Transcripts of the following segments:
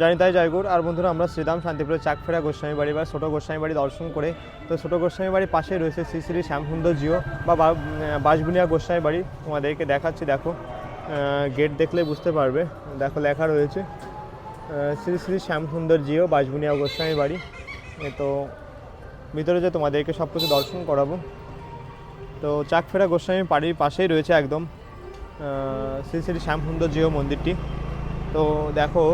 জানি তাই, জয়গুর। আর বন্ধুরা, আমরা শ্রীরাম শান্তিপুরের চাকফেরা গোস্বামী বাড়ি বা ছোটো গোস্বামী বাড়ি দর্শন করে, তো ছোটো গোস্বামী বাড়ির পাশে রয়েছে শ্রী শ্রী শ্যামসুন্দর জিও বা বাঁশবুনিয়া গোস্বামী বাড়ি। তোমাদেরকে দেখাচ্ছি, দেখো গেট দেখলে বুঝতে পারবে। দেখো, লেখা রয়েছে শ্রী শ্রী শ্যামসুন্দর জিও, বাঁশবুনিয়া গোস্বামী বাড়ি। তো ভিতরে যে তোমাদেরকে সব কিছু দর্শন করাবো। তো চাকফেরা গোস্বামী বাড়ির পাশেই রয়েছে একদম শ্রী শ্রী শ্যামসুন্দর জিও মন্দিরটি। তো দেখো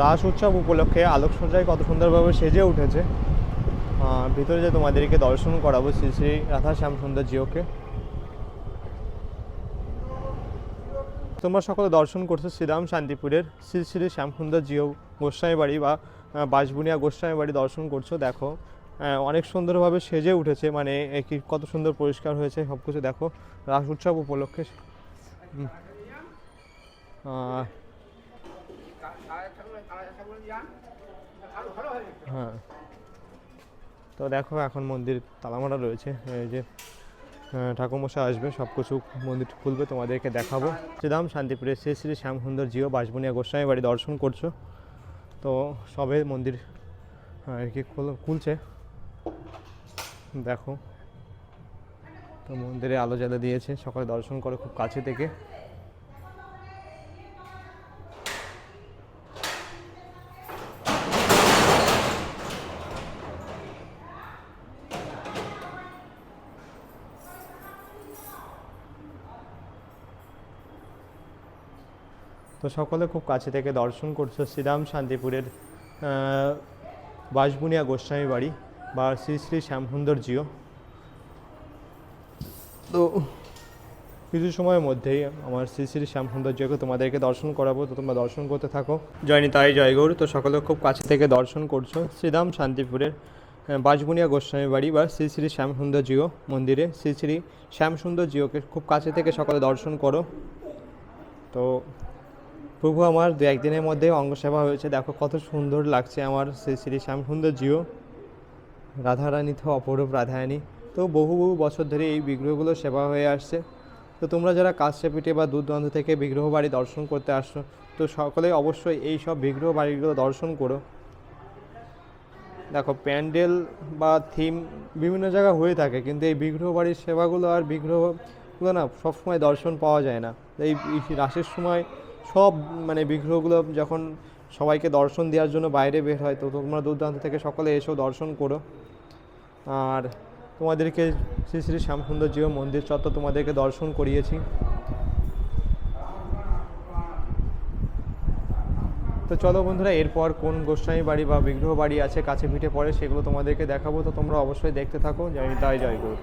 রাস উৎসব উপলক্ষে আলোকসজ্জায় কত সুন্দরভাবে সেজে উঠেছে। ভিতরে যে তোমাদেরকে দর্শন করাবো, শ্রী শ্রী রাধা শ্যাম সুন্দর জিওকে। তোমরা সকলে দর্শন করছ শ্রীরাম শান্তিপুরের শ্রী শ্রী শ্যামসুন্দর জিও গোস্বামী বাড়ি বা বাঁশবুনিয়া গোস্বামী বাড়ি দর্শন করছ, দেখো। অনেক সুন্দরভাবে সেজে উঠেছে মানে কি কত সুন্দর পরিষ্কার হয়েছে সব কিছু দেখো। রাস উৎসব উপলক্ষে হ্যাঁ তো দেখো, এখন মন্দির তালামারা রয়েছে। এই যে ঠাকুরমশাই আসবে সব কিছু মন্দির খুলবে, তোমাদেরকে দেখাবো। শ্রীরাম শান্তিপুরে শ্রী শ্রী শ্যামসুন্দর জিও বাঁশবনিয়া গোস্বামী বাড়ি দর্শন করছ। তো সবে মন্দির আর কি খুল- খুলছে। দেখো, তো মন্দিরে আলো জ্বালা দিয়েছে, সকালে দর্শন করে খুব কাছে থেকে। তো সকলে খুব কাছে থেকে দর্শন করছ শ্রীরাম শান্তিপুরের বাঁশবুনিয়া গোস্বামী বাড়ি বা শ্রী শ্রী শ্যামসুন্দর জিও। তো কিছু সময়ের মধ্যেই আমার শ্রী শ্রী শ্যামসুন্দর জিওকে তোমাদেরকে দর্শন করাবো, তো তোমরা দর্শন করতে থাকো। জয়নি তাই জয়গৌর তো সকলে খুব কাছে থেকে দর্শন করছ শ্রীরাম শান্তিপুরের বাঁশবুনিয়া গোস্বামী বাড়ি বা শ্রী শ্রী শ্যামসুন্দর জিও মন্দিরে। শ্রী শ্রী শ্যামসুন্দর জিওকে খুব কাছে থেকে সকলে দর্শন করো। তো প্রভু আমার দু একদিনের মধ্যে অঙ্গসেবা হয়েছে। দেখো কত সুন্দর লাগছে আমার শ্রী শ্রী শ্যামসুন্দর জিও রাধারানী তো অপরূপ রাধারানী। তো বহু বহু বছর ধরে এই বিগ্রহগুলো সেবা হয়ে আসছে। তো তোমরা যারা কাশ্যপিঠে বা দূর দূরান্ত থেকে বিগ্রহ বাড়ি দর্শন করতে আসছো, তো সকলে অবশ্যই এই সব বিগ্রহ বাড়িগুলো দর্শন করো। দেখো প্যান্ডেল বা থিম বিভিন্ন জায়গায় হয়ে থাকে, কিন্তু এই বিগ্রহ বাড়ির সেবাগুলো আর বিগ্রহগুলো না সবসময় দর্শন পাওয়া যায় না। এই রাসের সময় সব মানে বিগ্রহগুলো যখন সবাইকে দর্শন দেওয়ার জন্য বাইরে বের হয়, তো তোমরা দূর দূরান্ত থেকে সকলে এসেও দর্শন করো। আর তোমাদেরকে শ্রী শ্রী শ্যামসুন্দর জিও মন্দির চত্বর তোমাদেরকে দর্শন করিয়েছি। তো চলো বন্ধুরা, এরপর কোন গোস্বামী বাড়ি বা বিগ্রহ বাড়ি আছে, কাছে পিঠে পড়ে সেগুলো তোমাদেরকে দেখাবো। তো তোমরা অবশ্যই দেখতে থাকো। জয় তাই জয় গুরু।